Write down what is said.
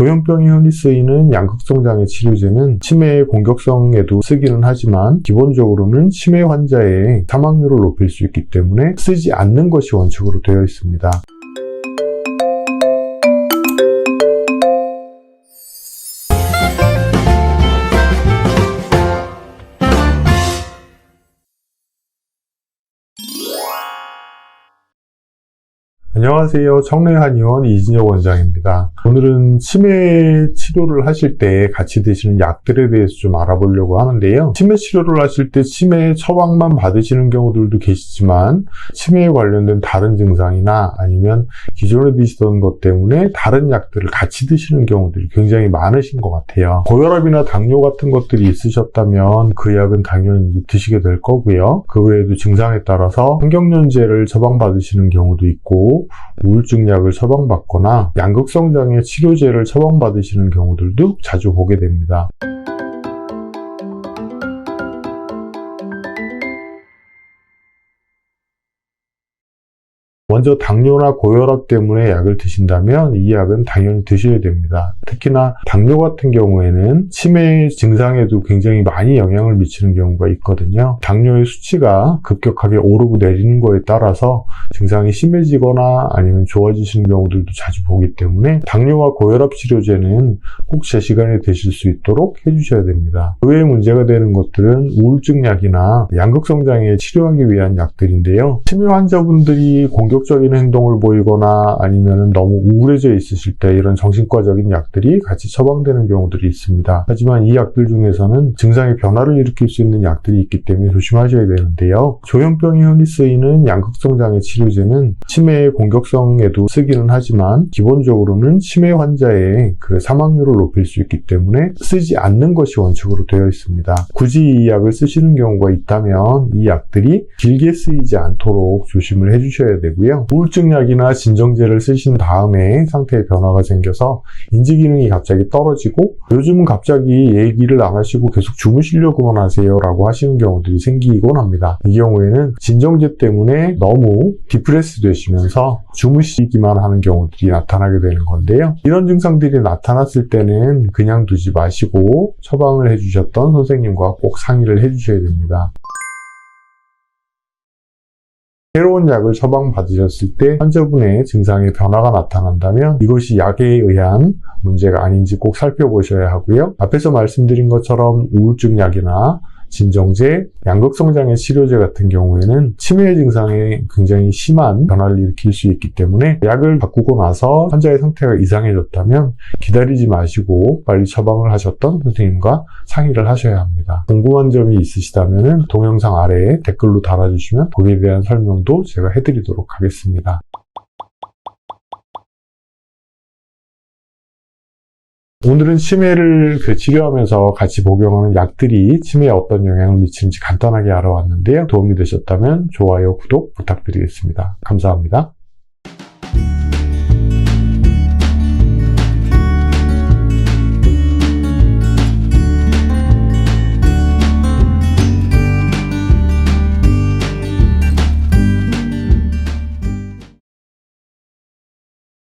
조현병이 흔히 쓰이는 양극성 장애 치료제는 치매의 공격성에도 쓰기는 하지만 기본적으로는 치매 환자의 사망률을 높일 수 있기 때문에 쓰지 않는 것이 원칙으로 되어 있습니다. 안녕하세요. 청래한의원 이진혁 원장입니다. 오늘은 치매 치료를 하실 때 같이 드시는 약들에 대해서 좀 알아보려고 하는데요. 치매 치료를 하실 때 치매 처방만 받으시는 경우들도 계시지만 치매에 관련된 다른 증상이나 아니면 기존에 드시던 것 때문에 다른 약들을 같이 드시는 경우들이 굉장히 많으신 것 같아요. 고혈압이나 당뇨 같은 것들이 있으셨다면 그 약은 당연히 드시게 될 거고요. 그 외에도 증상에 따라서 환경연제를 처방받으시는 경우도 있고 우울증 약을 처방받거나 양극성 장애 치료제를 처방받으시는 경우들도 자주 보게 됩니다. 먼저 당뇨나 고혈압 때문에 약을 드신다면 이 약은 당연히 드셔야 됩니다. 특히나 당뇨 같은 경우에는 치매 증상에도 굉장히 많이 영향을 미치는 경우가 있거든요. 당뇨의 수치가 급격하게 오르고 내리는 거에 따라서 증상이 심해지거나 아니면 좋아지시는 경우들도 자주 보기 때문에 당뇨와 고혈압 치료제는 꼭 제 시간에 드실 수 있도록 해주셔야 됩니다. 그 외에 문제가 되는 것들은 우울증 약이나 양극성 장애 치료하기 위한 약들인데요. 치매 환자분들이 공격 적인 행동을 보이거나 아니면 너무 우울해져 있으실 때 이런 정신과적인 약들이 같이 처방되는 경우들이 있습니다. 하지만 이 약들 중에서는 증상의 변화를 일으킬 수 있는 약들이 있기 때문에 조심하셔야 되는데요. 조현병이 흔히 쓰이는 양극성 장애 치료제는 치매의 공격성에도 쓰기는 하지만 기본적으로는 치매 환자의 그 사망률을 높일 수 있기 때문에 쓰지 않는 것이 원칙으로 되어 있습니다. 굳이 이 약을 쓰시는 경우가 있다면 이 약들이 길게 쓰이지 않도록 조심을 해주셔야 되고 요. 우울증 약이나 진정제를 쓰신 다음에 상태에 변화가 생겨서 인지 기능이 갑자기 떨어지고 요즘은 갑자기 얘기를 안 하시고 계속 주무시려고만 하세요라고 하시는 경우들이 생기곤 합니다. 이 경우에는 진정제 때문에 너무 디프레스 되시면서 주무시기만 하는 경우들이 나타나게 되는 건데요. 이런 증상들이 나타났을 때는 그냥 두지 마시고 처방을 해주셨던 선생님과 꼭 상의를 해주셔야 됩니다. 새로운 약을 처방받으셨을 때 환자분의 증상에 변화가 나타난다면 이것이 약에 의한 문제가 아닌지 꼭 살펴보셔야 하고요. 앞에서 말씀드린 것처럼 우울증 약이나 진정제, 양극성 장애 치료제 같은 경우에는 치매 증상에 굉장히 심한 변화를 일으킬 수 있기 때문에 약을 바꾸고 나서 환자의 상태가 이상해졌다면 기다리지 마시고 빨리 처방을 하셨던 선생님과 상의를 하셔야 합니다. 궁금한 점이 있으시다면 동영상 아래에 댓글로 달아주시면 거기에 대한 설명도 제가 해드리도록 하겠습니다. 오늘은 치매를 그 치료하면서 같이 복용하는 약들이 치매에 어떤 영향을 미치는지 간단하게 알아왔는데요. 도움이 되셨다면 좋아요, 구독 부탁드리겠습니다. 감사합니다.